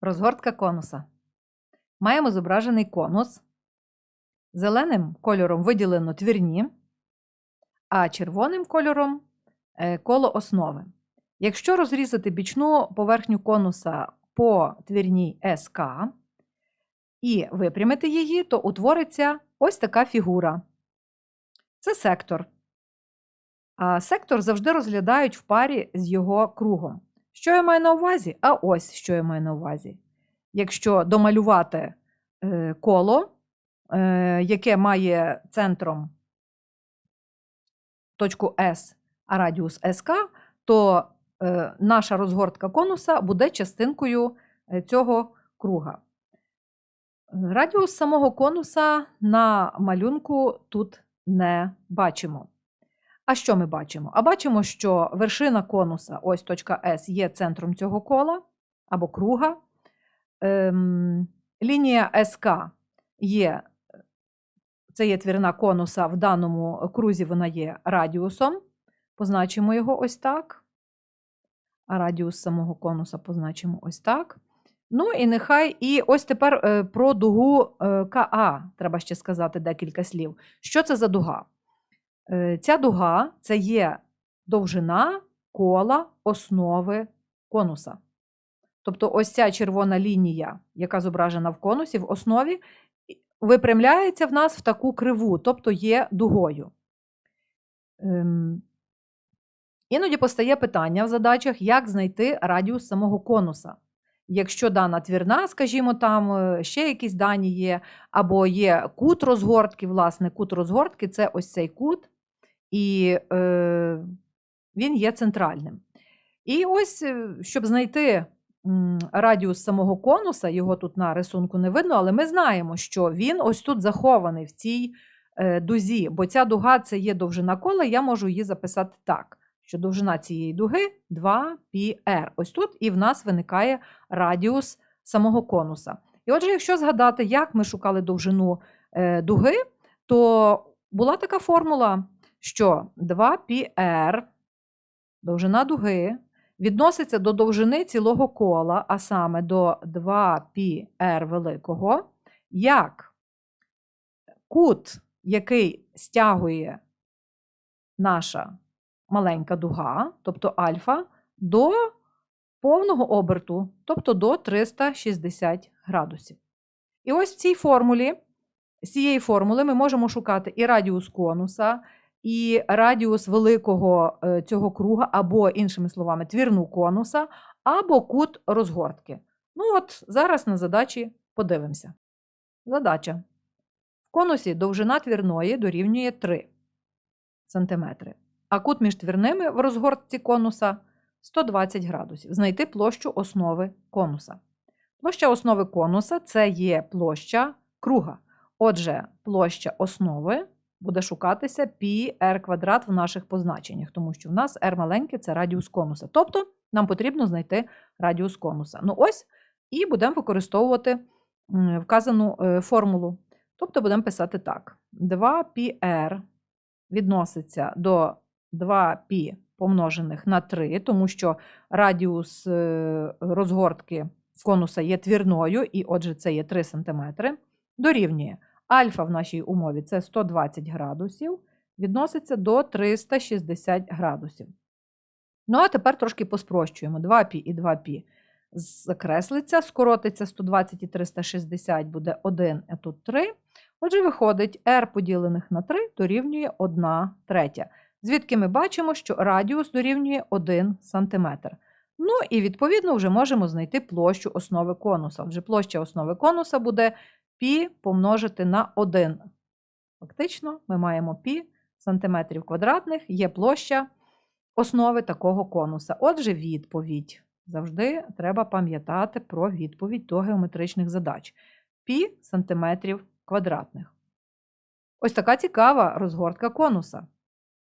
Розгортка конуса. Маємо зображений конус. Зеленим кольором виділено твірні, а червоним кольором е, коло основи. Якщо розрізати бічну поверхню конуса по твірній СК і випрямити її, то утвориться ось така фігура. Це сектор. А сектор завжди розглядають в парі з його кругом. Що я маю на увазі? А ось що я маю на увазі. Якщо домалювати е, коло, е, яке має центром точку S, а радіус СК, то е, наша розгортка конуса буде частинкою цього круга. Радіус самого конуса на малюнку тут не бачимо. А що ми бачимо? А бачимо, що вершина конуса, ось точка S, є центром цього кола або круга. Ем, лінія СК є, це є твірна конуса, в даному крузі вона є радіусом. Позначимо його ось так. А радіус самого конуса позначимо ось так. Ну і нехай, і ось тепер е, про дугу е, КА треба ще сказати декілька слів. Що це за дуга? Е, Ця дуга це є довжина кола основи конуса. Тобто, ось ця червона лінія, яка зображена в конусі в основі, випрямляється в нас в таку криву, тобто є дугою. Ем, Іноді постає питання в задачах, як знайти радіус самого конуса. Якщо дана твірна, скажімо, там е, ще якісь дані є, або є кут розгортки, власне, кут розгортки це ось цей кут, і е, він є центральним. І ось, е, щоб знайти радіус самого конуса, його тут на рисунку не видно, але ми знаємо, що він ось тут захований в цій е, дузі, бо ця дуга це є довжина кола, я можу її записати так, що довжина цієї дуги 2πr. Ось тут і в нас виникає радіус самого конуса. І отже, якщо згадати, як ми шукали довжину е, дуги, то була така формула, що 2πr, довжина дуги, відноситься до довжини цілого кола, а саме до 2πr великого, як кут, який стягує наша маленька дуга, тобто альфа, до повного оберту, тобто до 360 градусів. І ось в цій формулі, з цієї формули ми можемо шукати і радіус конуса, і радіус великого е, цього круга, або, іншими словами, твірну конуса, або кут розгортки. Ну от зараз на задачі подивимося. Задача. В конусі довжина твірної дорівнює 3 см, а кут між твірними в розгортці конуса 120 градусів. Знайти площу основи конуса. Площа основи конуса це є площа круга. Отже, площа основи буде шукатися πr квадрат в наших позначеннях, тому що в нас r маленьке це радіус конуса. Тобто нам потрібно знайти радіус конуса. Ну ось, і будемо використовувати вказану е, формулу. Тобто будемо писати так: 2πr відноситься до 2π помножених на 3, тому що радіус е, розгортки конуса є твірною, і отже, це є 3 см, дорівнює альфа в нашій умові це 120 градусів, відноситься до 360 градусів. Ну, а тепер трошки поспрощуємо. 2π і 2π закреслиться, скоротиться 120 і 360 буде 1, а тут 3. Отже, виходить, r поділених на 3 дорівнює 1 третя звідки ми бачимо, що радіус дорівнює 1 см. Ну і відповідно вже можемо знайти площу основи конуса. Отже, площа основи конуса буде Пі помножити на 1. Фактично, ми маємо пі сантиметрів квадратних є площа основи такого конуса. Отже, відповідь. Завжди треба пам'ятати про відповідь до геометричних задач пі сантиметрів квадратних. Ось така цікава розгортка конуса.